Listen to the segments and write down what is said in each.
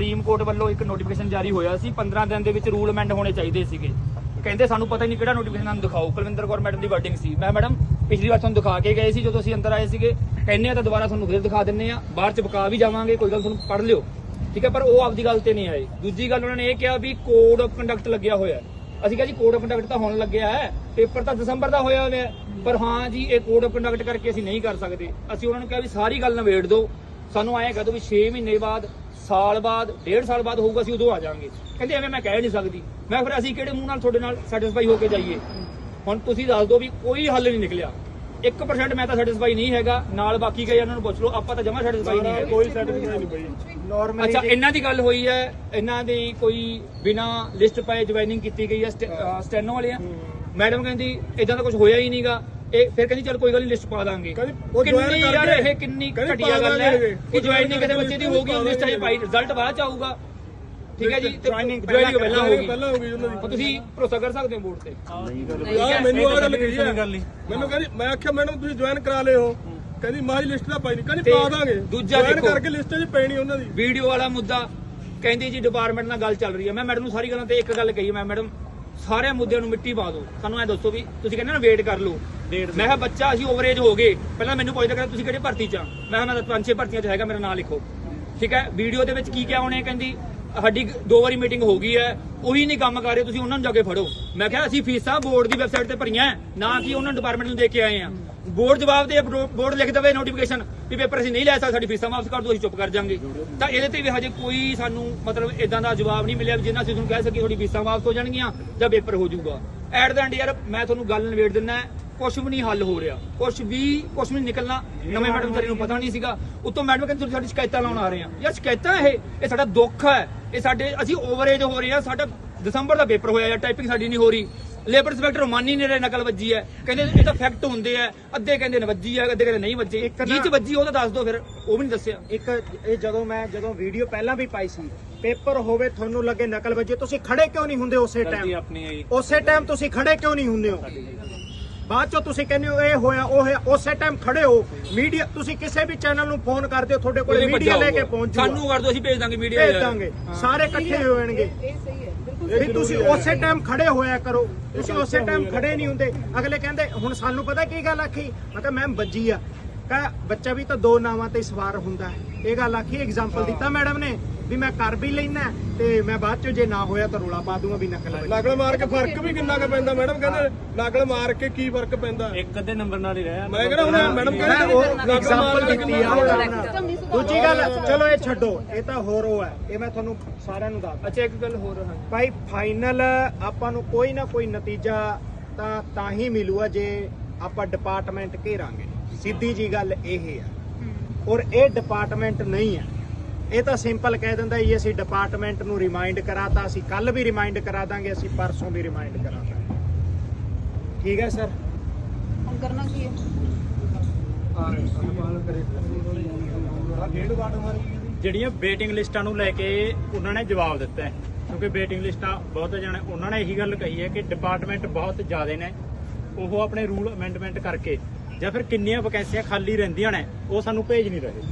Supreme court ਵੱਲੋਂ ਇੱਕ notification ਜਾਰੀ ਹੋਇਆ ਸੀ। 15 ਦਿਨ ਦੇ ਵਿੱਚ ਰੂਲ ਅਮੈਂਡ ਹੋਣੇ ਚਾਹੀਦੇ ਸੀਗੇ। ਕਹਿੰਦੇ ਸਾਨੂੰ ਪਤਾ ਹੀ ਨਹੀਂ ਕਿਹੜਾ ਨੋਟੀਫਿਕੇਸ਼ਨ ਸਾਨੂੰ ਦਿਖਾਓ। ਕੁਲਵਿੰਦਰ ਕੌਰ ਮੈਡਮ ਦੀ ਵਰਡਿੰਗ ਸੀ। ਮੈਂ ਮੈਡਮ ਪਿਛਲੀ ਵਾਰ ਤੁਹਾਨੂੰ ਦਿਖਾ ਕੇ ਗਏ ਸੀ, ਜਦੋਂ ਅਸੀਂ ਅੰਦਰ ਆਏ ਸੀਗੇ। ਕਹਿੰਦੇ ਆ ਤਾਂ ਦੁਬਾਰਾ ਤੁਹਾਨੂੰ ਫਿਰ ਦਿਖਾ ਦਿੰਨੇ ਆ। ਬਾਹਰ ਚ ਬਕਾ ਵੀ ਜਾਵਾਂਗੇ, ਕੋਈ ਗੱਲ ਤੁਹਾਨੂੰ ਪੜ੍ਹ ਲਿਓ। ਠੀਕ ਹੈ, ਪਰ ਉਹ ਆਪਦੀ ਗੱਲ ਤੇ ਨਹੀਂ ਆਏ। ਦੂਜੀ ਗੱਲ ਉਹਨਾਂ ਨੇ ਇਹ ਕਿਹਾ ਵੀ ਕੋਡ ਆਫ ਕੰਡਕਟ ਲੱਗਿਆ ਹੋਇਆ ਅਸੀਂ ਕਿਹਾ ਜੀ ਕੋਡ ਆਫ ਕੰਡਕਟ ਤਾਂ ਹੁਣ ਲੱਗਿਆ ਹੈ। ਪੇਪਰ ਤਾਂ ਦਸੰਬਰ ਦਾ ਹੋਇਆ ਹੋਇਆ ਪਰ ਹਾਂ ਜੀ, ਇਹ ਕੋਡ ਆਫ ਕੰਡਕਟ ਕਰਕੇ ਅਸੀਂ ਨਹੀਂ ਕਰ ਸਕਦੇ। ਅਸੀਂ ਉਹਨਾਂ ਨੂੰ ਕਿਹਾ ਵੀ ਸਾਰੀ ਗੱਲ ਨਿਬੇੜ ਦਿਓ। ਸਾਨੂੰ ਐਂ ਕਹਿ ਦਿਓ ਵੀ 6 ਮਹੀਨੇ ਬਾਅਦ ਸਾਲ ਬਾਅਦ ਡੇਢ ਸਾਲ ਬਾਅਦ ਹੋਊਗਾ ਅਸੀਂ ਉਦੋਂ ਆ ਜਾਾਂਗੇ ਕਹਿੰਦੇ ਐਵੇਂ ਮੈਂ ਕਹਿ ਨਹੀਂ ਸਕਦੀ। ਮੈਂ ਫਿਰ ਅਸੀਂ ਕਿਹੜੇ ਮੂੰਹ ਨਾਲ ਤੁਹਾਡੇ ਨਾਲ ਸੈਟੀਸਫਾਈ ਹੋ ਕੇ ਜਾਈਏ? ਹੁਣ ਤੁਸੀਂ ਦੱਸ ਦਿਓ ਵੀ ਕੋਈ ਹੱਲ ਨਹੀਂ ਨਿਕਲਿਆ। 1% ਮੈਂ ਤਾਂ ਸੈਟੀਸਫਾਈ ਨਹੀਂ ਹੈਗਾ ਨਾਲ ਬਾਕੀ ਗਏ ਉਹਨਾਂ ਨੂੰ ਪੁੱਛ ਲਓ ਆਪਾਂ ਤਾਂ ਜਮਾ ਸੈਟੀਸਫਾਈ ਨਹੀਂ ਹੈ ਕੋਈ ਸਰਟੀਫਿਕੇਟ ਨਹੀਂ ਬਈ। ਨਾਰਮਲੀ ਅੱਛਾ ਇਹਨਾਂ ਦੀ ਗੱਲ ਹੋਈ ਹੈ ਇਹਨਾਂ ਦੀ ਕੋਈ ਬਿਨਾ ਲਿਸਟ ਪਾਏ ਜੁਆਇਨਿੰਗ ਕੀਤੀ ਗਈ ਹੈ ਸਟੈਨੋ ਵਾਲਿਆਂ। ਮੈਡਮ ਕਹਿੰਦੀ ਇਦਾਂ ਦਾ ਕੁਝ ਹੋਇਆ ਹੀ ਨਹੀਂਗਾ ਇਹ ਫਿਰ ਕਹਿੰਦੀ ਚਲ ਕੋਈ ਗੱਲ ਨਹੀਂ ਲਿਸਟ ਪਾ ਦਾਂਗੇ। ਕਹਿੰਦੀ ਉਹ join ਕਿੰਨੀ ਯਾਰ ਇਹ ਕਿੰਨੀ ਘਟੀਆ ਗੱਲ ਹੈ ਕਿ ਜੁਆਇਨਿੰਗ ਕਿਸੇ ਬੱਚੇ ਦੀ ਹੋਗੀ ਲਿਸਟ ਆਈ ਪਾਈ ਰਿਜ਼ਲਟ ਬਾਅਦ ਚ ਆਊਗਾ। ਠੀਕ ਹੈ ਜੀ ਜੁਆਇਨਿੰਗ ਪਹਿਲਾਂ ਹੋਗੀ ਪਹਿਲਾਂ ਹੋ ਗਈ ਉਹਨਾਂ ਦੀ ਤੁਸੀਂ ਭਰੋਸਾ ਕਰ ਸਕਦੇ ਹੋ ਬੋਰਡ ਤੇ? ਯਾਰ ਮੈਨੂੰ ਆ ਗੱਲ ਕਹੀ ਆ। ਮੈਨੂੰ ਕਹਿੰਦੀ ਮੈਂ ਆਖਿਆ ਮੈਡਮ ਤੁਸੀਂ ਜੁਆਇਨ ਕਰਾ ਲਿਓ। ਕਹਿੰਦੀ ਮਾਰੀ ਲਿਸਟ ਦਾ ਪਾਈ ਨਹੀਂ ਕਹਿੰਦੀ ਪਾ ਦਾਂਗੇ। ਦੂਜਾ ਦੇਖੋ। ਕਰਕੇ ਲਿਸਟ 'ਚ ਪੈਣੀ ਉਹਨਾਂ ਦੀ। ਵੀਡੀਓ ਵਾਲਾ ਮੁੱਦਾ ਕਹਿੰਦੀ ਜੀ ਡਿਪਾਰਟਮੈਂਟ ਨਾਲ ਗੱਲ ਚੱਲ ਰਹੀ ਹੈ। ਮੈਂ ਮੈਡਮ ਨੂੰ ਸਾਰੀ ਗੱਲਾਂ ਤੇ ਇੱਕ ਗੱਲ ਕਹੀ ਮੈਂ ਮੈਡਮ ਸਾਰੇ ਮੁੱਦਿਆਂ ਨੂੰ ਮਿੱਟੀ ਪਾ ਦਿਓ। ਸਾਨੂੰ ਐ ਦੱਸੋ ਵੀ ਤੁਸੀਂ ਕਹਿੰਦੇ ਨਾ ਵੇਟ ਕਰ ਲਓ। ਮੈਂ ਕਿਹਾ ਬੱਚਾ ਅਸੀਂ ਓਵਰੇਜ ਹੋ ਗਏ। ਪਹਿਲਾਂ ਮੈਨੂੰ ਪੁੱਛਦਾ ਕਿ ਤੁਸੀਂ ਕਿਹੜੇ ਭਰਤੀ ਚ ਆ? ਮੈਂ ਕਿਹਾ ਮੈਂ ਤਾਂ ਪੰਜ ਛੇ ਭਰਤੀਆਂ ਚ ਹੈਗਾ ਮੇਰਾ ਨਾਂ ਲਿਖੋ। ਠੀਕ ਹੈ? ਵੀਡੀਓ ਦੇ ਵਿੱਚ ਕੀ ਕਿਹਾ ਉਹਨੇ ਕਹਿੰਦੀ ਸਾਡੀ ਦੋ ਵਾਰੀ ਮੀਟਿੰਗ ਹੋ ਗਈ ਹੈ। ਉਹੀ ਨਹੀਂ ਕੰਮ ਕਰ ਰਹੇ ਤੁਸੀਂ ਉਹਨਾਂ ਨੂੰ ਜਾ ਕੇ ਫੜੋ। ਮੈਂ ਕਿਹਾ ਅਸੀਂ ਫੀਸਾਂ ਬੋਰਡ ਦੀ ਵੈਬਸਾਈਟ ਤੇ ਭਰੀਆਂ ਹੈ, ਨਾ ਕਿ ਉਹਨਾਂ ਡਿਪਾਰਟਮੈਂਟ ਨੂੰ ਦੇ ਕੇ ਆਏ ਆ ਬੋਰਡ ਜਵਾਬ ਦੇ ਬੋਰਡ ਲਿਖ ਦੇਵੇ ਨੋਟੀਫਿਕੇਸ਼ਨ ਵੀ ਪੇਪਰ ਅਸੀਂ ਨਹੀਂ ਲੈ ਸਕਦੇ, ਸਾਡੀ ਫੀਸਾਂ ਵਾਪਸ ਕਰ ਦਿਓ, ਅਸੀਂ ਚੁੱਪ ਕਰ ਜਾਾਂਗੇ ਤਾਂ ਇਹਦੇ ਤੇ ਵੀ ਹਜੇ ਕੋਈ ਸਾਨੂੰ ਮਤਲਬ ਇਦਾਂ ਦਾ ਜਵਾਬ ਨਹੀਂ ਮਿਲਿਆ ਜਿੰਨਾ ਅਸੀਂ ਤੁਹਾਨੂੰ ਕਹਿ ਸਕੀਏ ਤੁਹਾਡੀ ਫੀਸਾਂ ਵਾਪਸ ਹੋ ਜਾਣਗੀਆਂ ਜਾਂ ਪੇਪਰ ਹੋ ਜਾਊਗਾ। ਐਟ ਦਾ ਐਂਡ ਯਾਰ, ਮੈਂ ਤੁਹਾਨੂੰ ਗੱਲ ਨਿਬੇੜ ਦਿੰਦਾ ਕੁਝ ਵੀ ਨਹੀਂ ਹੱਲ ਹੋ ਰਿਹਾ। ਕੁਝ ਵੀ ਕੁਝ ਵੀ ਨਹੀਂ ਨਿਕਲਣਾ। ਨਵੇਂ ਮੈਡਮ ਸਾਰੀ ਨੂੰ ਪਤਾ ਨਹੀਂ ਸੀਗਾ। ਉਤੋਂ ਮੈਡਮ ਕਹਿੰਦੇ, ਤੁਸੀਂ ਸਾਡੀ ਸ਼ਿਕਾਇਤਾਂ ਲਾਉਣ ਆ ਰਹੇ ਆ। ਯਾਰ, ਸ਼ਿਕਾਇਤਾਂ ਇਹ ਇਹ ਸਾਡਾ ਦੁੱਖ ਹੈ। ਇਹ ਸਾਡੇ, ਅਸੀਂ ਓਵਰਏਜ ਹੋ ਰਹੇ ਆ, ਸਾਡਾ ਦਸੰਬਰ ਦਾ ਪੇਪਰ ਹੋਇਆ ਯਾਰ ਟਾਈਪਿੰਗ ਸਾਡੀ ਨਹੀਂ ਹੋ ਰਹੀ। ਲੇਬਰ ਇੰਸਪੈਕਟਰ ਮੰਨ ਰਹੇ ਨਕਲ ਵੱਜੀ ਹੈ। ਕਹਿੰਦੇ ਇਹ ਤਾਂ ਫੈਕਟ ਹੁੰਦੇ ਆ। ਅੱਧੇ ਕਹਿੰਦੇ ਨੇ ਵੱਜੀ ਹੈ ਅੱਧੇ ਕਹਿੰਦੇ ਨਹੀਂ ਵੱਜੀ। ਨਾ- ਜੀ ਚ ਵੱਜੀ ਉਹ ਤਾਂ ਦੱਸ ਦਿਓ ਫਿਰ ਉਹ ਵੀ ਨਹੀਂ ਦੱਸਿਆ। ਇੱਕ ਇਹ ਜਦੋਂ ਮੈਂ ਜਦੋਂ ਵੀਡੀਓ ਪਹਿਲਾਂ ਵੀ ਪਾਈ ਸੀ ਪੇਪਰ ਹੋਵੇ ਤੁਹਾਨੂੰ ਲੱਗੇ ਨਕਲ ਵੱਜੇ ਤੁਸੀਂ ਖੜੇ ਕਿਉਂ ਨਹੀਂ ਹੁੰਦੇ ਉਸੇ ਟਾਈਮ ਉਸੇ ਟਾਈਮ ਤੁਸੀਂ ਖੜੇ ਕਿਉਂ ਨਹੀਂ ਹੁੰਦੇ ਹੋ? ਬਾਅਦ ਚੋਂ ਤੁਸੀਂ ਕਹਿੰਦੇ ਹੋ ਇਹ ਹੋਇਆ ਉਹ ਹੋਇਆ ਉਸੇ ਟਾਈਮ ਖੜੇ ਹੋ। ਮੀਡੀਆ ਤੁਸੀਂ ਕਿਸੇ ਵੀ ਚੈਨਲ ਨੂੰ ਫੋਨ ਕਰਦੇ ਹੋ ਤੁਹਾਡੇ ਕੋਲ ਮੀਡੀਆ ਲੈ ਕੇ ਪਹੁੰਚ ਸਾਨੂੰ ਕਰ ਦਿਓ ਅਸੀਂ ਭੇਜ ਦਾਂਗੇ ਮੀਡੀਆ ਭੇਜ ਦਾਂਗੇ। ਸਾਰੇ ਇਕੱਠੇ ਹੋਣਗੇ ਇਹ ਸਹੀ ਹੈ ਬਿਲਕੁਲ ਵੀ ਤੁਸੀਂ ਉਸੇ ਟਾਈਮ ਖੜੇ ਹੋਇਆ ਕਰੋ। ਤੁਸੀਂ ਉਸੇ ਟਾਈਮ ਖੜੇ ਨਹੀਂ ਹੁੰਦੇ। ਅਗਲੇ ਕਹਿੰਦੇ ਹੁਣ ਸਾਨੂੰ ਪਤਾ ਕੀ ਗੱਲ ਆਖੀ? ਮੈਂ ਕਿਹਾ ਮੈਮ ਵੱਜੀ ਆ। ਕਹ ਬੱਚਾ ਵੀ ਤਾਂ ਦੋ ਨਾਵਾਂ ਤੇ ਸਵਾਰ ਹੁੰਦਾ ਹੈ। ਇਹ ਗੱਲ ਆਖੀ ਐਗਜ਼ਾਮਪਲ ਦਿੱਤਾ ਮੈਡਮ ਨੇ। ਵੀ ਮੈਂ ਕਰ ਵੀ ਲੈਣਾ ਤੇ ਮੈਂ ਬਾਅਦ ਚ ਜੇ ਨਾ ਹੋਇਆ ਤਾਂ ਰੋਲਾ ਪਾ ਦੂੰਗਾ ਵੀ ਨਕਲ ਵੱਜੀ ਨਕਲ ਮਾਰ ਕੇ ਫ਼ਰਕ ਵੀ ਕਿੰਨਾ ਕੁ ਪੈਂਦਾ ਮੈਡਮ ਕਹਿੰਦੇ ਨਕਲ ਮਾਰ ਕੇ ਕੀ ਫ਼ਰਕ ਪੈਂਦਾ? ਇੱਕ ਅੱਧੇ ਨੰਬਰ ਨਾਲ ਹੀ ਰਿਹਾ ਮੈਂ ਕਹਿੰਦਾ ਹੁਣ ਮੈਡਮ ਮੈਂ ਕਹਿੰਦੇ ਉਹ ਕੇ ਦਿੱਤੀ ਆ। ਦੂਜੀ ਗੱਲ ਚਲੋ ਇਹ ਛੱਡੋ ਇਹ ਤਾਂ ਹੋਰ ਉਹ ਹੈ ਇਹ ਮੈਂ ਤੁਹਾਨੂੰ ਸਾਰਿਆਂ ਨੂੰ ਦੱਸ ਅੱਛਾ ਇੱਕ ਗੱਲ ਹੋਰ ਹੈ। ਭਾਈ ਫਾਈਨਲ ਆਪਾਂ ਨੂੰ ਕੋਈ ਨਾ ਕੋਈ ਨਤੀਜਾ ਤਾਂ ਤਾਂ ਹੀ ਮਿਲੂਗਾ ਜੇ ਆਪਾਂ ਡਿਪਾਰਟਮੈਂਟ ਘੇਰਾਂਗੇ। ਸਿੱਧੀ ਜੀ ਗੱਲ ਇਹ ਆ ਔਰ ਇਹ ਡਿਪਾਰਟਮੈਂਟ ਨਹੀਂ ਆ ਇਹ ਤਾਂ ਸਿੰਪਲ ਕਹਿ ਦਿੰਦਾ ਜੀ ਅਸੀਂ ਡਿਪਾਰਟਮੈਂਟ ਨੂੰ ਰਿਮਾਈਂਡ ਕਰਾਤਾ ਅਸੀਂ ਕੱਲ ਵੀ ਰਿਮਾਈਂਡ ਕਰਾ ਦਾਂਗੇ ਅਸੀਂ ਪਰਸੋਂ ਵੀ ਰਿਮਾਈਂਡ ਕਰਾ ਦਾਂਗੇ। ਠੀਕ ਹੈ ਸਰ? ਹੁਣ ਕਰਨਾ ਕੀ ਹੈ? ਜਿਹੜੀਆਂ ਵੇਟਿੰਗ ਲਿਸਟਾਂ ਨੂੰ ਲੈ ਕੇ ਉਹਨਾਂ ਨੇ ਜਵਾਬ ਦਿੱਤਾ ਹੈ ਕਿਉਂਕਿ ਵੇਟਿੰਗ ਲਿਸਟਾਂ ਬਹੁਤ ਜਾਣੇ ਉਹਨਾਂ ਨੇ ਇਹੀ ਗੱਲ ਕਹੀ ਹੈ ਕਿ ਡਿਪਾਰਟਮੈਂਟ ਬਹੁਤ ਜ਼ਿਆਦੇ ਨੇ ਉਹ ਆਪਣੇ ਰੂਲ ਅਮੈਂਡਮੈਂਟ ਕਰਕੇ ਜਾਂ ਫਿਰ ਕਿੰਨੀਆਂ ਵੈਕੈਂਸੀਆਂ ਖਾਲੀ ਰਹਿੰਦੀਆਂ ਨੇ ਉਹ ਸਾਨੂੰ ਭੇਜ ਨਹੀਂ ਰਹੇ।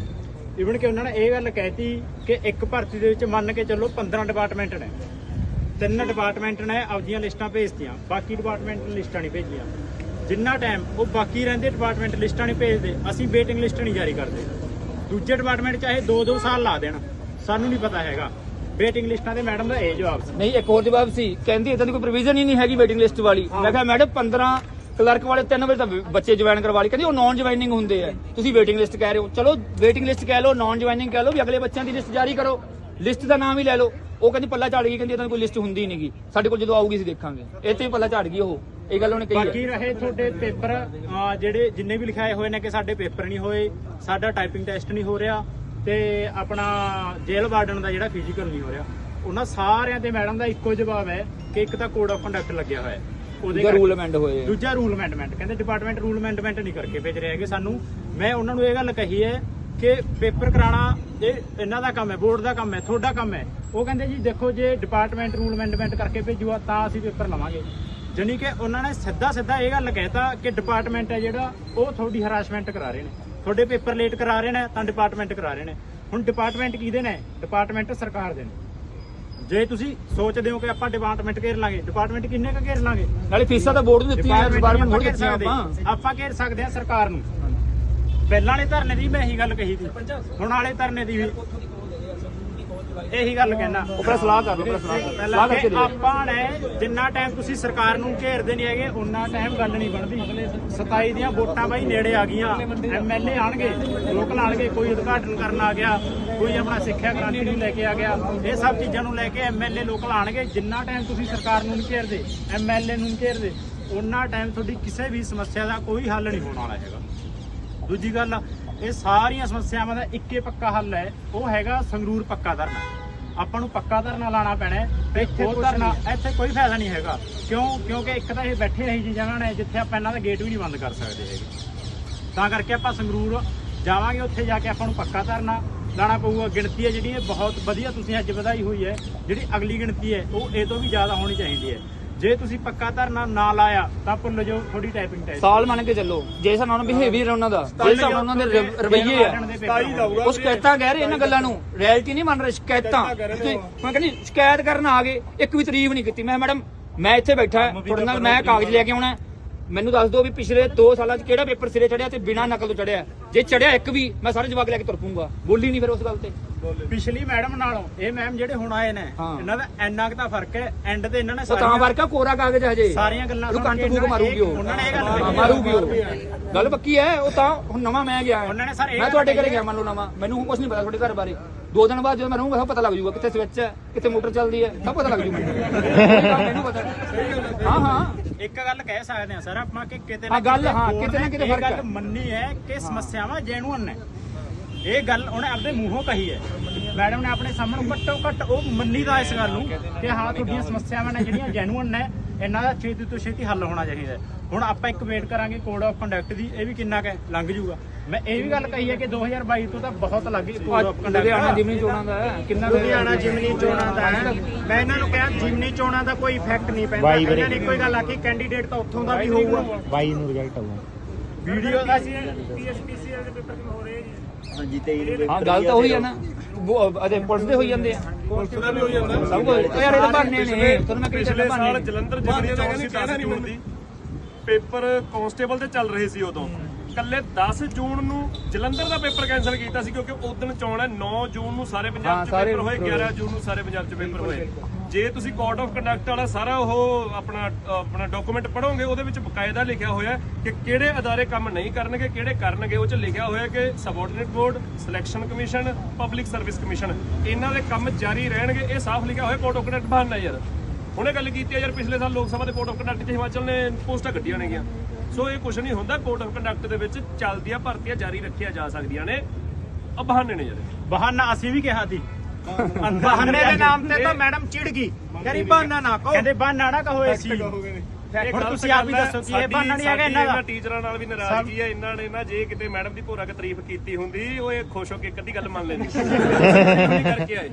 ਇਵਨ ਕਿ ਉਹਨਾਂ ਨੇ ਇਹ ਗੱਲ ਕਹਿਤੀ ਕਿ ਇੱਕ ਭਰਤੀ ਦੇ ਵਿੱਚ ਮੰਨ ਕੇ ਚੱਲੋ 15 ਡਿਪਾਰਟਮੈਂਟ ਨੇ। ਤਿੰਨ ਡਿਪਾਰਟਮੈਂਟ ਨੇ ਆਪਦੀਆਂ ਲਿਸਟਾਂ ਭੇਜਤੀਆਂ ਬਾਕੀ ਡਿਪਾਰਟਮੈਂਟ ਨੇ ਲਿਸਟਾਂ ਨਹੀਂ ਭੇਜੀਆਂ। ਜਿੰਨਾ ਟਾਈਮ ਉਹ ਬਾਕੀ ਰਹਿੰਦੇ ਡਿਪਾਰਟਮੈਂਟ ਲਿਸਟਾਂ ਨਹੀਂ ਭੇਜਦੇ ਅਸੀਂ ਵੇਟਿੰਗ ਲਿਸਟ ਨਹੀਂ ਜਾਰੀ ਕਰਦੇ। ਦੂਜੇ ਡਿਪਾਰਟਮੈਂਟ ਚਾਹੇ 2-2 ਸਾਲ ਲਾ ਦੇਣ ਸਾਨੂੰ ਨਹੀਂ ਪਤਾ ਹੈਗਾ। ਵੇਟਿੰਗ ਲਿਸਟਾਂ ਦੇ ਮੈਡਮ ਦਾ ਇਹ ਜਵਾਬ ਸੀ। ਨਹੀਂ ਇੱਕ ਹੋਰ ਜਵਾਬ ਸੀ। ਕਹਿੰਦੀ ਇਦਾਂ ਦੀ ਕੋਈ ਪ੍ਰੋਵੀਜ਼ਨ ਹੀ ਨਹੀਂ ਹੈਗੀ ਵੇਟਿੰਗ ਲਿਸਟ ਵਾਲੀ। ਮੈਂ ਕਿਹਾ ਮੈਡਮ 15 ਕਲਰਕ ਵਾਲੇ 3 ਵਜੇ ਤਾਂ ਬੱਚੇ ਜੁਆਇਨ ਕਰਵਾ ਲਈ। ਕਹਿੰਦੀ ਉਹ ਨਾਨ ਜੁਆਇਨਿੰਗ ਹੁੰਦੇ ਆ। ਤੁਸੀਂ ਵੇਟਿੰਗ ਲਿਸਟ ਕਹਿ ਰਹੇ ਹੋ। ਚਲੋ ਵੇਟਿੰਗ ਲਿਸਟ ਕਹਿ ਲਓ ਨਾਨ ਜੁਆਇਨਿੰਗ ਕਹਿ ਲਓ ਵੀ ਅਗਲੇ ਬੱਚਿਆਂ ਦੀ ਲਿਸਟ ਜਾਰੀ ਕਰੋ। ਲਿਸਟ ਦਾ ਨਾਮ ਹੀ ਲੈ ਲਓ। ਉਹ ਕਹਿੰਦੀ ਪੱਲਾ ਝਾੜ ਗਈ, ਕਹਿੰਦੀ ਇਦਾਂ ਕੋਈ ਲਿਸਟ ਹੁੰਦੀ ਨਹੀਂਗੀ ਸਾਡੇ ਕੋਲ ਜਦੋਂ ਆਊਗੀ ਅਸੀਂ ਦੇਖਾਂਗੇ। ਇਹ ਤੇ ਵੀ ਪੱਲਾ ਝਾੜ ਗਈ ਉਹ। ਇਹ ਗੱਲ ਉਹਨੇ ਕਹੀ ਬਾਕੀ ਰਹੇ ਤੁਹਾਡੇ ਪੇਪਰ ਜਿਹੜੇ ਜਿੰਨੇ ਵੀ ਲਿਖਾਏ ਹੋਏ ਨੇ ਕਿ ਸਾਡੇ ਪੇਪਰ ਨਹੀਂ ਹੋਏ, ਸਾਡਾ ਟਾਈਪਿੰਗ ਟੈਸਟ ਨਹੀਂ ਹੋ ਰਿਹਾ ਤੇ ਆਪਣਾ ਜੇਲ੍ਹ ਵਾਰਡਨ ਦਾ ਜਿਹੜਾ ਫਿਜ਼ੀਕਲ ਨਹੀਂ ਹੋ ਰਿਹਾ। ਉਹਨਾਂ ਸਾਰਿਆਂ ਤੇ ਮੈਡਮ ਦਾ ਇੱਕੋ ਜਵਾਬ ਹੈ ਕਿ ਇੱਕ ਤਾਂ ਕੋਡ ਆਫ ਕੰਡਕਟ ਲੱਗਿਆ ਹੋਇਆ ਹੈ। ਉਹਦੇ ਰੂਲ ਅਮੈਂਡ ਹੋਏ ਆ। ਦੂਜਾ ਰੂਲ ਅਮੈਂਡਮੈਂਟ ਕਹਿੰਦੇ ਡਿਪਾਰਟਮੈਂਟ ਰੂਲ ਅਮੈਂਡਮੈਂਟ ਨਹੀਂ ਕਰਕੇ ਭੇਜ ਰਹੇ ਹੈਗੇ ਸਾਨੂੰ। ਮੈਂ ਉਹਨਾਂ ਨੂੰ ਇਹ ਗੱਲ ਕਹੀ ਹੈ ਕਿ ਪੇਪਰ ਕਰਾਉਣਾ ਇਹ ਇਹਨਾਂ ਦਾ ਕੰਮ ਹੈ ਬੋਰਡ ਦਾ ਕੰਮ ਹੈ ਤੁਹਾਡਾ ਕੰਮ ਹੈ। ਉਹ ਕਹਿੰਦੇ ਜੀ ਦੇਖੋ ਜੇ ਡਿਪਾਰਟਮੈਂਟ ਰੂਲ ਅਮੈਂਡਮੈਂਟ ਕਰਕੇ ਭੇਜੂਗਾ ਤਾਂ ਅਸੀਂ ਪੇਪਰ ਲਵਾਂਗੇ। ਜਾਣੀ ਕਿ ਉਹਨਾਂ ਨੇ ਸਿੱਧਾ ਸਿੱਧਾ ਇਹ ਗੱਲ ਕਹਿਤਾ ਕਿ ਡਿਪਾਰਟਮੈਂਟ ਹੈ ਜਿਹੜਾ ਉਹ ਤੁਹਾਡੀ ਹਰਾਸਮੈਂਟ ਕਰਾ ਰਹੇ ਨੇ। ਤੁਹਾਡੇ ਪੇਪਰ ਲੇਟ ਕਰਾ ਰਹੇ ਨੇ ਤਾਂ ਡਿਪਾਰਟਮੈਂਟ ਕਰਾ ਰਹੇ ਨੇ। ਹੁਣ ਡਿਪਾਰਟਮੈਂਟ ਕਿਹਦੇ ਨੇ? ਡਿਪਾਰਟਮੈਂਟ ਸਰਕਾਰ ਦੇ ਨੇ। ਜੇ ਤੁਸੀਂ ਸੋਚਦੇ ਹੋ ਕਿ ਆਪਾਂ ਡਿਪਾਰਟਮੈਂਟ ਘੇਰ ਲਾਂਗੇ ਡਿਪਾਰਟਮੈਂਟ ਕਿੰਨੇ ਕ ਘੇਰ ਲਾਂਗੇ? ਨਾਲੇ ਫੀਸਾਂ ਤਾਂ ਬੋਰਡ ਨੂੰ ਦਿੱਤੀਆਂ ਡਿਪਾਰਟਮੈਂਟ ਘੇਰ ਦਿੱਤੀਆਂ ਆਪਾਂ। ਆਪਾਂ ਘੇਰ ਸਕਦੇ ਆ ਸਰਕਾਰ ਨੂੰ। ਪਹਿਲਾਂ ਵਾਲੇ ਧਰਨੇ ਦੀ ਮੈਂ ਇਹੀ ਗੱਲ ਕਹੀ ਸੀ। ਹੁਣ ਵਾਲੇ ਧਰਨੇ ਦੀ ਵੀ ਇਹੀ ਗੱਲ ਕਹਿਣਾ ਉਪਰ ਸਲਾਹ ਕਰ ਲਓ ਉਪਰ ਸਲਾਹ ਕਰ ਸਲਾਹ ਕਰਕੇ ਦਿਓ। ਆਪਾਂ ਨੇ ਜਿੰਨਾ ਟਾਈਮ ਤੁਸੀਂ ਸਰਕਾਰ ਨੂੰ ਘੇਰਦੇ ਨਹੀਂ ਹੈਗੇ ਉਨਾ ਟਾਈਮ ਗੱਲ ਨਹੀਂ ਬਣਦੀ। 27 ਦੀਆਂ ਵੋਟਾਂ ਬਾਈ ਨੇੜੇ ਆ ਗਈਆਂ। ਐਮਐਲਏ ਆਣਗੇ ਲੋਕਲ ਆਣਗੇ ਕੋਈ ਉਦਘਾਟਨ ਕਰਨ ਆ ਗਿਆ ਕੋਈ ਆਪਣਾ ਸਿੱਖਿਆ ਕ੍ਰਾਂਤੀ ਨੂੰ ਲੈ ਕੇ ਆ ਗਿਆ। ਇਹ ਸਭ ਚੀਜ਼ਾਂ ਨੂੰ ਲੈ ਕੇ ਐਮਐਲਏ ਲੋਕਲ ਆਣਗੇ ਜਿੰਨਾ ਟਾਈਮ ਤੁਸੀਂ ਸਰਕਾਰ ਨੂੰ ਨਹੀਂ ਘੇਰਦੇ ਐਮਐਲਏ ਨੂੰ ਨਹੀਂ ਘੇਰਦੇ ਉਨਾ ਟਾਈਮ ਤੁਹਾਡੀ ਕਿਸੇ ਵੀ ਸਮੱਸਿਆ ਦਾ ਕੋਈ ਹੱਲ ਨਹੀਂ ਹੋਣ ਵਾਲਾ ਹੈਗਾ। ਦੂਜੀ ਗੱਲ ਇਹ ਸਾਰੀਆਂ ਸਮੱਸਿਆਵਾਂ ਦਾ ਇੱਕੇ ਪੱਕਾ ਹੱਲ ਹੈ। ਉਹ ਹੈਗਾ ਸੰਗਰੂਰ ਪੱਕਾ ਧਰਨਾ। ਆਪਾਂ ਨੂੰ ਪੱਕਾ ਧਰਨਾ ਲਾਣਾ ਪੈਣਾ ਤੇ ਕੁਛ ਧਰਨਾ ਇੱਥੇ ਕੋਈ ਫਾਇਦਾ ਨਹੀਂ ਹੈਗਾ। ਕਿਉਂ? ਕਿਉਂਕਿ ਇੱਕ ਤਾਂ ਇਹ ਬੈਠੇ ਰਹੀ ਜੀ ਜਗ੍ਹਾ ਨੇ ਜਿੱਥੇ ਆਪਾਂ ਇਹਨਾਂ ਦਾ ਗੇਟ ਵੀ ਨਹੀਂ ਬੰਦ ਕਰ ਸਕਦੇ ਹੈਗੇ। ਤਾਂ ਕਰਕੇ ਆਪਾਂ ਸੰਗਰੂਰ ਜਾਵਾਂਗੇ ਉੱਥੇ ਜਾ ਕੇ ਆਪਾਂ ਨੂੰ ਪੱਕਾ ਧਰਨਾ ਲਾਣਾ ਪਊਗਾ। ਗਿਣਤੀ ਹੈ ਜਿਹੜੀ ਇਹ ਬਹੁਤ ਵਧੀਆ ਤੁਸੀਂ ਅੱਜ ਵਧਾਈ ਹੋਈ ਹੈ। ਜਿਹੜੀ ਅਗਲੀ ਗਿਣਤੀ ਹੈ ਉਹ ਇਹ ਤੋਂ ਵੀ ਜ਼ਿਆਦਾ ਹੋਣੀ ਚਾਹੀਦੀ ਹੈ। ਜੇ ਤੁਸੀਂ ਪੱਕਾ ਧਰਨਾ ਨਾ ਲਾਇਆ ਤਾਂ ਭੁੱਲ ਜਾਓ ਥੋੜੀ ਟਾਈਪਿੰਗ ਟੈਸਟ ਸਾਲ ਮੰਨ ਕੇ ਚੱਲੋ। ਜੇ ਹਿਸਾਬ ਨਾਲ ਬਿਹੇਵੀਅਰ ਉਹਨਾਂ ਦਾ ਜੇ ਹਿਸਾਬ ਨਾਲ ਉਹਨਾਂ ਦੇ ਰਵ- ਰਵੱਈਏ ਆ ਉਹ ਸ਼ਿਕਾਇਤਾਂ ਕਹਿ ਰਹੇ ਇਹਨਾਂ ਗੱਲਾਂ ਨੂੰ। ਰਿਐਲਿਟੀ ਨਹੀਂ ਮੰਨ ਰਹੇ ਸ਼ਿਕਾਇਤਾਂ। ਮੈਂ ਕਹਿੰਦੀ ਸ਼ਿਕਾਇਤ ਕਰਨ ਆ ਗਏ ਇੱਕ ਵੀ ਤਾਰੀਫ ਨਹੀਂ ਕੀਤੀ। ਮੈਂ ਮੈਡਮ ਮੈਂ ਇੱਥੇ ਬੈਠਾ ਤੁਹਾਡੇ ਨਾਲ ਮੈਂ ਕਾਗਜ਼ ਲੈ ਕੇ ਆਉਣਾ। ਮੈਨੂੰ ਦੱਸ ਦਿਓ ਵੀ ਪਿਛਲੇ 2 ਸਾਲਾਂ 'ਚ ਕਿਹੜਾ ਪੇਪਰ ਸਿਰੇ ਚੜਿਆ ਤੇ ਬਿਨਾਂ ਨਕਲ ਤੋਂ ਚੜਿਆ? ਜੇ ਚੜਿਆ ਇੱਕ ਵੀ ਮੈਂ ਸਾਰੇ ਜਵਾਬ ਲੈ ਕੇ ਤੁਰ ਪੂੰਗਾ ਬੋਲੀ ਨਹੀਂ ਫਿਰ ਉਸ ਗੱਲ ਤੇ। ਪਿਛਲੀ ਮੈਡਮ ਨਾਲੋਂ ਇਹ ਮੈਮ ਜਿਹੜੇ ਹੁਣ ਆਏ ਨੇ। ਇਹਨਾਂ ਦਾ ਇੰਨਾ ਕੁ ਤਾਂ ਫ਼ਰਕ ਹੈ ਐਂਡ ਤੇ ਇਹਨਾਂ ਨੇ ਉਹ ਤਾਂ ਵਰਕਾ ਕੋਰਾ ਕਾਗਜ਼ ਹਜੇ। ਸਾਰੀਆਂ ਗੱਲਾਂ ਉਹ ਕੰਟ ਫੂਕ ਮਾਰੂਗੀ ਉਹ। ਉਹਨਾਂ ਨੇ ਇਹ ਗੱਲ। ਮਾਰੂਗੀ ਉਹ। ਗੱਲ ਪੱਕੀ ਹੈ ਉਹ ਤਾਂ ਹੁਣ ਨਵਾਂ ਮੈਂ ਗਿਆ ਉਹਨਾਂ ਨੇ ਸਰ ਇਹ ਮੈਂ ਤੁਹਾਡੇ ਘਰੇ ਗਿਆ ਮੰਨ ਲਓ ਨਵਾਂ। ਮੈਨੂੰ ਕੁਝ ਨਹੀਂ ਪਤਾ ਤੁਹਾਡੇ ਘਰ ਬਾਰੇ। ਦੋ ਦਿਨ ਬਾਅਦ ਜਦੋਂ ਮੈਂ ਰਹੂੰਗਾ ਸਭ ਪਤਾ ਲੱਗ ਜਾਊਗਾ ਕਿੱਥੇ ਸਵਿਚ ਹੈ ਕਿੱਥੇ ਮੋਟਰ ਚੱਲਦੀ ਹੈ ਸਭ ਪਤਾ ਲੱਗ ਜਾਊਗਾ। ਮੈਨੂੰ ਪਤਾ। ਹਾਂ ਹਾਂ। ਇੱਕ ਗੱਲ ਕਹਿ ਸਕਦੇ ਆ ਸਰ ਆਪਾਂ ਕਿ ਕਿਤੇ ਹਾਂ, ਗੱਲ, ਕਿਤੇ ਹਾਂ, board ਕਿਤੇ ਨਾ ਨੇ ਕਿਤੇ ਇਹ ਫ਼ਰਕ ਗੱਲ। ਮੰਨੀ ਹੈ ਕਿ ਸਮੱਸਿਆਵਾਂ ਜੈਨੂਅਨ ਨੇ। ਇਹ ਗੱਲ ਉਹਨੇ ਆਪਣੇ ਮੂੰਹੋਂ ਕਹੀ ਹੈ। ਮੈਡਮ ਨੇ ਆਪਣੇ ਸਾਹਮਣੇ ਘੱਟੋ ਘੱਟ ਉਹ ਮੰਨੀ ਦਾ ਇਸ ਗੱਲ ਨੂੰ ਕਿ ਹਾਂ ਤੁਹਾਡੀਆਂ ਸਮੱਸਿਆਵਾਂ ਨੇ ਜਿਹੜੀਆਂ ਜੈਨੂਅਨ ਨੇ। ਇਹਨਾਂ ਦਾ ਛੇਤੀ ਤੋਂ ਛੇਤੀ ਹੱਲ ਹੋਣਾ ਚਾਹੀਦਾ। ਹੁਣ ਆਪਾਂ ਇੱਕ ਵੇਟ ਕਰਾਂਗੇ ਕੋਡ ਆਫ ਕੰਡਕਟ ਦੀ ਇਹ ਵੀ ਕਿੰਨਾ ਕੁ? ਲੰਘ ਜੂਗਾ ਮੈਂ ਇਹ ਵੀ ਗੱਲ ਕਹੀ ਹੈ ਕਿ 2022 ਤੋਂ ਤਾਂ ਬਹੁਤ ਲੱਗ ਗਈ ਕੋਡ ਆਫ ਲੁਧਿਆਣਾ ਕੰਡਕਟ ਜਿਮਨੀ ਚੋਣਾਂ ਦਾ। ਕਿੰਨਾ ਲੁਧਿਆਣਾ ਜਿਮਨੀ ਚੋਣਾਂ ਦਾ ਮੈਂ ਇਹਨਾਂ ਨੂੰ ਕਿਹਾ ਜਿਮਨੀ ਚੋਣਾਂ ਦਾ ਕੋਈ ਇਫੈਕਟ ਨਹੀਂ ਪੈਂਦਾ। ਇਹਨਾਂ ਨੇ ਇੱਕੋ ਹੀ ਗੱਲ ਆਖੀ ਕੈਂਡੀਡੇਟ ਤਾਂ ਉੱਥੋਂ ਦਾ ਵੀ ਹੋਊਗਾ। 22 ਨੂੰ ਰਿਜ਼ਲਟ ਆਊਗਾ। ਵੀਡੀਓ ਦਾ ਹਾਂ ਗੱਲ ਤਾਂ ਉਹੀ ਹੈ ਨਾ। ਉਹ ਅਦੇ ਪੁਲਿਸ ਦੇ ਹੋਈ ਜਾਂਦੇ ਆ। ਪੁਲਿਸ ਦਾ ਵੀ ਹੋ ਜਾਂਦਾ ਸਭ ਕੁਝ। ਉਹ ਯਾਰ ਇਹ ਤਾਂ ਬਹਾਨੇ ਨੇ। ਤੁਹਾਨੂੰ ਮੈਂ ਕਹੀ ਸਾਲ। ਜਲੰਧਰ ਚੌਂਕ ਕਹਿੰਦੇ ਸੀ ਕਹਿਣਾ 10 ਨਹੀਂ ਜੂਨ ਦੀ ਪੇਪਰ ਕਾਂਸਟੇਬਲ ਤੇ ਚੱਲ ਰਹੇ ਸੀ ਉਦੋਂ। ਕੱਲੇ 10 ਜੂਨ ਨੂੰ ਜਲੰਧਰ ਦਾ ਪੇਪਰ ਕੈਨਸਲ ਕੀਤਾ ਸੀ ਕਿਉਂਕਿ ਉਦੋਂ ਚੋਣ ਹੈ। 9 ਜੂਨ ਨੂੰ ਸਾਰੇ ਹਾਂ, ਪੰਜਾਬ 'ਚ ਪੇਪਰ ਹੋਏ ਪੇਪਰ 11 ਜੂਨ ਨੂੰ ਸਾਰੇ ਪੰਜਾਬ 'ਚ ਪੇਪਰ ਹੋਏ। ਜੇ ਤੁਸੀਂ ਕੋਡ ਆਫ ਕੰਡਕਟ ਵਾਲਾ ਸਾਰਾ ਉਹ ਆਪਣਾ ਆਪਣਾ ਡਾਕੂਮੈਂਟ ਪੜੋਗੇ ਉਹਦੇ ਵਿੱਚ ਬਕਾਇਦਾ ਲਿਖਿਆ ਹੋਇਆ ਕਿ ਕਿਹੜੇ ਅਦਾਰੇ ਕੰਮ ਨਹੀਂ ਕਰਨਗੇ, ਕਿਹੜੇ ਕਰਨਗੇ, ਉਹ 'ਚ ਲਿਖਿਆ ਹੋਇਆ ਕਿ subordinate board selection commission public service commission ਇਹਨਾਂ ਦੇ ਕੰਮ ਜਾਰੀ ਰਹਿਣਗੇ, ਇਹ ਸਾਫ਼ ਲਿਖਿਆ ਹੋਇਆ ਕੋਡ ਆਫ ਕੰਡਕਟ ਬਹਾਨਾ ਯਾਰ। ਹੁਣੇ ਗੱਲ ਕੀਤੀ ਯਾਰ, ਪਿਛਲੇ ਸਾਲ ਲੋਕ ਸਭਾ ਦੇ ਕੋਡ ਆਫ ਕੰਡਕਟ 'ਚ ਹਿਮਾਚਲ ਨੇ ਪੋਸਟਾਂ ਕੱਢੀਆਂ ਨੇਗੀਆਂ। ਸੋ ਇਹ ਕੁਝ ਨਹੀਂ ਹੁੰਦਾ ਕੋਡ ਆਫ ਕੰਡਕਟ ਦੇ ਵਿੱਚ ਚੱਲਦੀਆਂ ਭਰਤੀਆਂ ਜਾਰੀ ਰੱਖੀਆਂ ਜਾ ਸਕਦੀਆਂ ਨੇ। ਬਹਾਨੇ ਨੇ ਯਾਰ। ਬਹਾਨਾ ਅਸੀਂ ਵੀ ਕਿਹਾ ਸੀ। ਬਹਾਨੇ ਦੇ ਨਾਮ ਤੇ ਤਾਂ ਮੈਡਮ ਚਿੜ ਗਈ। ਕਹਿੰਦੀ ਬਹਾਨਾ ਨਾ ਕਹੋ। ਕਹਿੰਦੇ ਬਹਾਨਾ ਨਾ ਕਹੋ ਏਸੀ। ਹੁਣ ਤੁਸੀਂ ਆਪ ਹੀ। ਦੱਸੋ ਕਿ ਇਹ ਬਹਾਨਾ ਨਹੀਂ ਹੈਗਾ ਇਹਨਾਂ ਦਾ। ਟੀਚਰਾਂ ਨਾਲ ਵੀ ਨਾਰਾਜ਼ਗੀ ਹੈ। ਇਹਨਾਂ ਨੇ ਨਾ ਜੇ ਕਿਤੇ ਮੈਡਮ ਦੀ ਭੋਰਾ ਕ ਤਾਰੀਫ ਕੀਤੀ ਹੁੰਦੀ ਉਹ ਇਹ ਖੁਸ਼ ਹੋ ਕੇ ਇੱਕ ਅੱਧੀ ਗੱਲ ਮੰਨ ਲੈਂਦੀ। ਕਰਕੇ ਆਏ।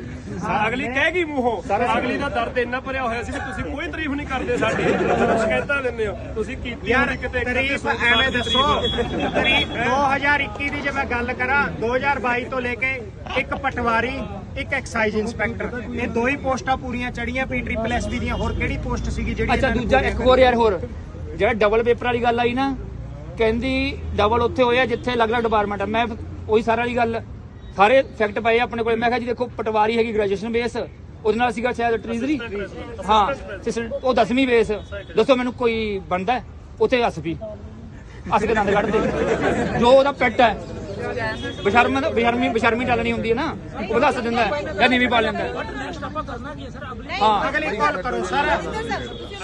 ਅਗਲੀ ਕਹਿ ਗਈ ਮੂੰਹੋਂ ਅਗਲੀ ਦਾ ਦਰਦ ਇੰਨਾ ਭਰਿਆ ਹੋਇਆ ਸੀ ਵੀ ਤੁਸੀਂ ਕੋਈ ਤਾਰੀਫ ਨਹੀਂ ਕਰਦੇ ਸਾਡੀ। ਸ਼ਿਕਾਇਤਾਂ ਦਿੰਦੇ ਹੋ। ਤੁਸੀਂ ਕੀਤੀ ਯਾਰ ਕਿਤੇ ਤਾਰੀਫ ਐਵੇਂ ਦੱਸੋ। ਤਾਰੀਫ। 2021 ਦੀ ਜੇ ਮੈਂ ਗੱਲ ਕਰਾਂ 2022 ਤੋਂ ਲੈ ਕੇ ਇੱਕ ਪਟਵਾਰੀ ਇੱਕ ਐਕਸਾਈਜ਼ ਇੰਸਪੈਕਟਰ ਇਹ ਦੋ ਹੀ ਪੋਸਟਾਂ ਪੂਰੀਆਂ ਚੜੀਆਂ ਪੀ ਟ੍ਰਿਪਲ ਐਸਪੀ ਦੀਆਂ। ਹੋਰ ਕਿਹੜੀ ਪੋਸਟ ਸੀਗੀ ਜਿਹੜੀ ਅੱਛਾ ਇਹਨਾਂ ਨੇ ਦੂਜਾ ਇੱਕ ਹੋਰ ਯਾਰ ਹੋਰ। ਜਿਹੜਾ ਡਬਲ ਪੇਪਰ ਵਾਲੀ ਗੱਲ ਆਈ ਨਾ ਕਹਿੰਦੀ ਡਬਲ ਉੱਥੇ ਹੋਇਆ ਜਿੱਥੇ ਅਲੱਗ-ਅਲੱਗ ਡਿਪਾਰਟਮੈਂਟ ਆ। ਮੈਂ ਉਹੀ ਸਾਰਾ ਵਾਲੀ ਗੱਲ ਸਾਰੇ ਫੈਕਟ ਪਏ ਆ ਆਪਣੇ ਕੋਲੇ। ਮੈਂ ਕਿਹਾ ਜੀ ਦੇਖੋ ਪਟਵਾਰੀ ਹੈਗੀ ਗ੍ਰੈਜੂਏਸ਼ਨ ਬੇਸ ਉਹਦੇ ਨਾਲ ਸੀਗਾ ਸ਼ਾਇਦ ਟ੍ਰੀਜ਼ਰੀ ਹਾਂ assistant, ਉਹ 10ਵੀਂ ਬੇਸ ਦੱਸੋ ਮੈਨੂੰ ਕੋਈ ਬਣਦਾ ਹੈ? ਉੱਥੇ ਅਸਪੀ ਅਸ ਕੇ ਨੰਦ ਕੱਢਦੇ। ਜੋ ਉਹਦਾ ਪੈਟ ਹੈ। ਬਸ਼ਰਮ ਬਸ਼ਰਮੀ ਬਸ਼ਰਮੀ ਟਲਣੀ ਹੁੰਦੀ ਹੈ ਨਾ। ਉਹ ਦੱਸ ਦਿੰਦਾ ਹੈ, ਜਾਂ ਨੀਵੀਂ ਪਾ ਲੈਂਦਾ ਹੈ। ਹਾਂ। ਅਗਲੀ ਕਾਲ ਕਰੋ ਸਰ।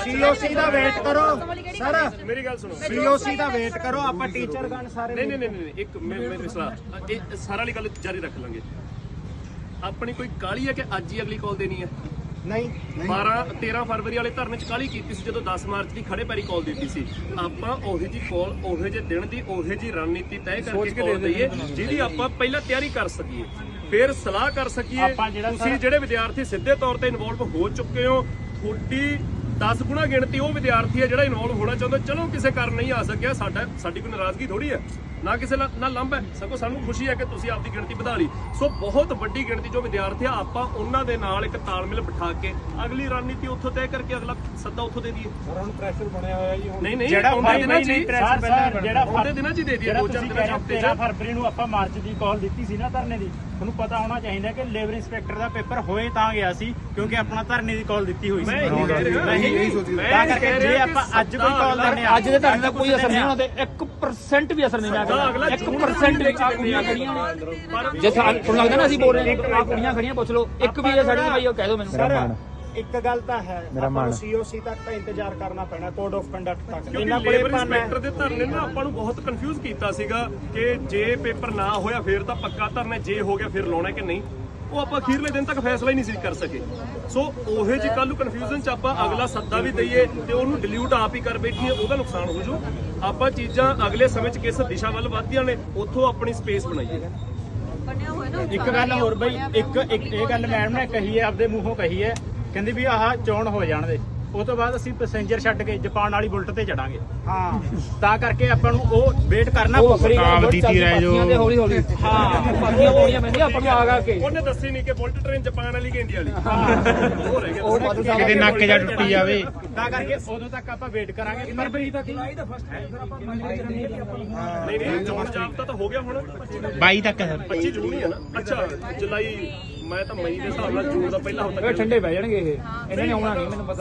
ਸੀਓਸੀ ਦਾ ਵੇਟ ਕਰੋ। ਸਰ ਮੇਰੀ ਗੱਲ ਸੁਣੋ। ਸੀਓਸੀ ਦਾ ਵੇਟ ਕਰੋ। ਆਪਾਂ ਟੀਚਰ ਗਣ ਸਾਰੇ ਨਹੀਂ ਨਹੀਂ ਨਹੀਂ ਨਹੀਂ, ਇੱਕ ਮੈਂ ਮੇਰੀ ਸਲਾਹ। ਇਹ ਸਾਰਾ ਵਾਲੀ ਗੱਲ ਜਾਰੀ ਰੱਖ ਲਾਂਗੇ। ਆਪਣੀ ਕੋਈ ਕਾਲੀ ਹੈ ਕਿ ਅੱਜ ਹੀ ਅਗਲੀ ਕਾਲ ਦੇਣੀ ਹੈ? ਨਹੀਂ 12 13 ਫਰਵਰੀ ਵਾਲੇ ਧਰਨੇ ਚ ਕਾਲੀ ਕੀਤੀ ਸੀ? ਜਦੋਂ 10 ਮਾਰਚ ਦੀ ਖੜੇ ਪੈਰੀ ਕਾਲ ਦਿੱਤੀ ਸੀ। ਆਪਾਂ ਉਹੇ ਜੀ ਕਾਲ ਉਹੇ ਜੇ ਦਿਨ ਦੀ ਉਹੇ ਜੀ ਰਣਨੀਤੀ ਤੈਅ ਕਰਕੇ ਕਾਲ ਦਈਏ ਜਿਹਦੀ ਆਪਾਂ ਪਹਿਲਾਂ ਤਿਆਰੀ ਕਰ ਸਕੀਏ ਫਿਰ ਸਲਾਹ ਕਰ ਸਕੀਏ ਤੁਸੀਂ ਜਿਹੜੇ ਵਿਦਿਆਰਥੀ ਸਿੱਧੇ ਤੌਰ ਤੇ ਇਨਵੋਲਵ ਹੋ ਚੁੱਕੇ ਹੋ ਤੁਹਾਡੀ 10 ਗੁਣਾ ਗਿਣਤੀ ਉਹ ਵਿਦਿਆਰਥੀ ਹੈ ਜਿਹੜਾ ਇਨਵੋਲਵ ਹੋਣਾ ਚਾਹੁੰਦਾ ਚਲੋ ਕਿਸੇ ਕਾਰਨ ਨਹੀਂ ਆ ਸਕਿਆ ਸਾਡਾ ਸਾਡੀ ਕੋਈ ਨਾਰਾਜ਼ਗੀ ਥੋੜੀ ਹੈ। ਨਾ ਕਿਸੇ ਨਾਲ ਨਾ ਲੰਬ ਹੈ। ਸਗੋਂ ਸਾਨੂੰ ਖੁਸ਼ੀ ਹੈ ਕਿ ਤੁਸੀਂ ਆਪਦੀ ਗਿਣਤੀ ਵਧਾ ਲਈ। ਸੋ ਬਹੁਤ ਵੱਡੀ ਗਿਣਤੀ ਜੋ ਵਿਦਿਆਰਥੀ ਆ ਆਪਾਂ ਉਹਨਾਂ ਦੇ ਨਾਲ ਇੱਕ ਤਾਲਮੇਲ ਬਿਠਾ ਕੇ ਅਗਲੀ ਰਣਨੀਤੀ ਉੱਥੋਂ ਤੈਅ ਕਰਕੇ ਅਗਲਾ ਸੱਦਾ ਉੱਥੋਂ ਦੇ ਦਈਏ। ਹੁਣ ਪ੍ਰੈਸ਼ਰ ਬਣਿਆ ਹੋਇਆ ਜੀ ਨਹੀਂ ਨਹੀਂ ਜਿਹੜਾ ਆਉਂਦੇ ਦਿਨਾਂ ਨਹੀਂ 'ਚ ਸਰ ਸਰ ਜਿਹੜਾ ਆਉਂਦੇ ਦਿਨਾਂ 'ਚ ਹੀ ਦੇ ਦਈਏ ਦੋ ਚਾਰ ਦਿਨਾਂ 'ਚ ਹਫ਼ਤੇ 'ਚ। ਹੋ, 13 ਫਰਵਰੀ ਨੂੰ ਆਪਾਂ ਮਾਰਚ ਦੀ ਕਾਲ ਦਿੱਤੀ ਸੀ ਨਾ ਧਰਨੇ ਦੀ। ਤੁਹਾਨੂੰ ਪਤਾ ਹੋਣਾ ਚਾਹੀਦਾ ਕਿ ਲੇਬਰ ਇੰਸਪੈਕਟਰ ਦਾ ਪੇਪਰ ਹੋਏ ਤਾਂ ਗਿਆ ਸੀ ਕਿਉਂਕਿ ਆਪਣਾ ਧਰਨੇ ਦੀ ਕਾਲ ਦਿੱਤੀ ਹੋਈ ਸੀ। ਮੈਂ ਇਹੀ ਮੈਂ ਤਾਂ ਇਹੀ ਕਰਕੇ ਜੇ ਆਪਾਂ ਅੱਜ ਕੋਈ ਕਾਲ ਦਿੰਦੇ ਆ ਅੱਜ ਦੇ ਧਰਨੇ ਦਾ ਕੋਈ ਅਸਰ ਨਹੀਂ ਹੋਣਾ ਤੇ 1% ਵੀ ਅਸਰ ਨਹੀਂ ਕਹਿੰਦਾ 1% ਵੀ ਆ ਕੁੜੀਆਂ ਖੜੀਆਂ ਨੇ। ਜੇ ਤੁਹਾਨੂੰ ਲੱਗਦਾ ਨਾ ਅਸੀਂ ਬੋਲ ਰਹੇ ਹਾਂ ਆ ਕੁੜੀਆਂ ਖੜੀਆਂ ਪੁੱਛ ਲਓ ਇੱਕ ਵੀ ਜੇ ਸਾਡੀ ਭਾਈ ਉਹ ਕਹਿ ਦਿਓ ਮੈਨੂੰ। ਇੱਕ ਗੱਲ ਤਾਂ ਹੈ ਆਪਾਂ ਨੂੰ ਸੀਓਸੀ ਤੱਕ ਤਾਂ ਇੰਤਜ਼ਾਰ ਕਰਨਾ ਪੈਣਾ ਕੋਡ ਆਫ ਕੰਡਕਟ ਤੱਕ। ਇਹਨਾਂ ਕੋਲੇ ਇੰਸਪੈਕਟਰ ਦੇ ਧਰਨੇ ਨੇ ਆਪਾਂ ਨੂੰ ਬਹੁਤ ਕਨਫਿਊਜ਼ ਕੀਤਾ ਸੀਗਾ ਕਿ ਜੇ ਪੇਪਰ ਨਾ ਹੋਇਆ ਫਿਰ ਤਾਂ ਪੱਕਾ ਧਰਨਾ ਜੇ ਹੋ ਗਿਆ ਫਿਰ ਲਾਉਣਾ ਕਿ ਨਹੀਂ। ਉਹ ਆਪਾਂ ਅਖੀਰਲੇ ਦਿਨ ਤੱਕ ਫੈਸਲਾ ਹੀ ਨਹੀਂ ਸੀ ਕਰ ਸਕੇ। ਸੋ ਉਹੇ ਜੀ ਕੱਲ ਨੂੰ ਕਨਫਿਊਜ਼ਨ ਚ ਆਪਾਂ ਅਗਲਾ ਸੱਦਾ ਵੀ ਦਈਏ ਤੇ ਉਹਨੂੰ ਡਿਲੀਟ ਆਪ ਹੀ ਕਰ ਬੈਠੀਏ ਉਹਦਾ ਨੁਕਸਾਨ ਹੋ ਜੂ। ਆਪਾਂ ਚੀਜ਼ਾਂ ਅਗਲੇ ਸਮੇਂ ਚ ਕਿਸ ਦਿਸ਼ਾ ਵੱਲ ਵਧਦੀਆਂ ਨੇ ਉੱਥੋਂ ਆਪਣੀ ਸਪੇਸ ਬਣਾਈਏ। ਇੱਕ ਗੱਲ ਹੋਰ ਬਈ ਇੱਕ ਇੱਕ ਇਹ ਗੱਲ ਮੈਡਮ ਨੇ ਕਹੀ ਹੈ ਆਪਦੇ ਮੂੰਹੋਂ ਕਹੀ ਹੈ ਕਹਿੰਦੀ ਵੀ ਆਹ ਚੋਣ ਹੋ ਜਾਣ ਦੇ ਉਹ ਤੋਂ ਬਾਅਦ ਅਸੀਂ ਪੈਸੇਂਜਰ ਛੱਡ ਕੇ ਜਾਪਾਨ ਵਾਲੀ ਬੁਲਟ ਤੇ ਚੜਾਂਗੇ। ਹਾਂ। ਤਾਂ ਕਰਕੇ ਆਪਾਂ ਨੂੰ ਉਹ ਵੇਟ ਕਰਨਾ ਪਊਗਾ। ਗੱਲ ਦਿੱਤੀ ਰਹਿ ਜੋ ਹੌਲੀ ਹੌਲੀ। ਹਾਂ। ਪਾਦੀਆਂ ਪਾਉਣੀਆਂ ਪੈਂਦੀਆਂ ਆਪਾਂ ਨੂੰ ਆ ਗਾ ਕੇ। ਉਹਨੇ ਦੱਸੀ ਨਹੀਂ ਕਿ ਬੁਲਟ ਟ੍ਰੇਨ ਜਾਪਾਨ ਵਾਲੀ ਕਿ ਇੰਡੀਆ ਵਾਲੀ। ਉਹ ਰਹਿ ਗਿਆ ਕਿਤੇ ਨੱਕ ਜਾ ਟੁੱਟੀ ਜਾਵੇ। ਤਾਂ ਕਰਕੇ ਉਦੋਂ ਤੱਕ ਆਪਾਂ ਵੇਟ ਕਰਾਂਗੇ। ਫਰਵਰੀ ਤੱਕ ਨਹੀਂ ਨਹੀਂ ਚੋਣ ਜਾਬਤਾ ਤਾਂ ਹੋ ਗਿਆ ਹੁਣ। 22 ਤੱਕ ਸਰ 25 ਜੂਨ ਹੀ ਹੈ ਨਾ। ਅੱਛਾ ਜੁਲਾਈ ਮੈਂ ਤਾਂ ਮਈ ਦੇ ਹਿਸਾਬ ਨਾਲ ਜੂਨ ਦਾ ਪਹਿਲਾ ਹਫ਼ਤਾ ਠੰਡੇ ਪੈ ਜਾਣਗੇ ਇਹ। ਇਹਨਾਂ ਨੇ ਆਉਣਾ ਨਹੀਂ, ਮੈਨੂੰ ਪਤਾ।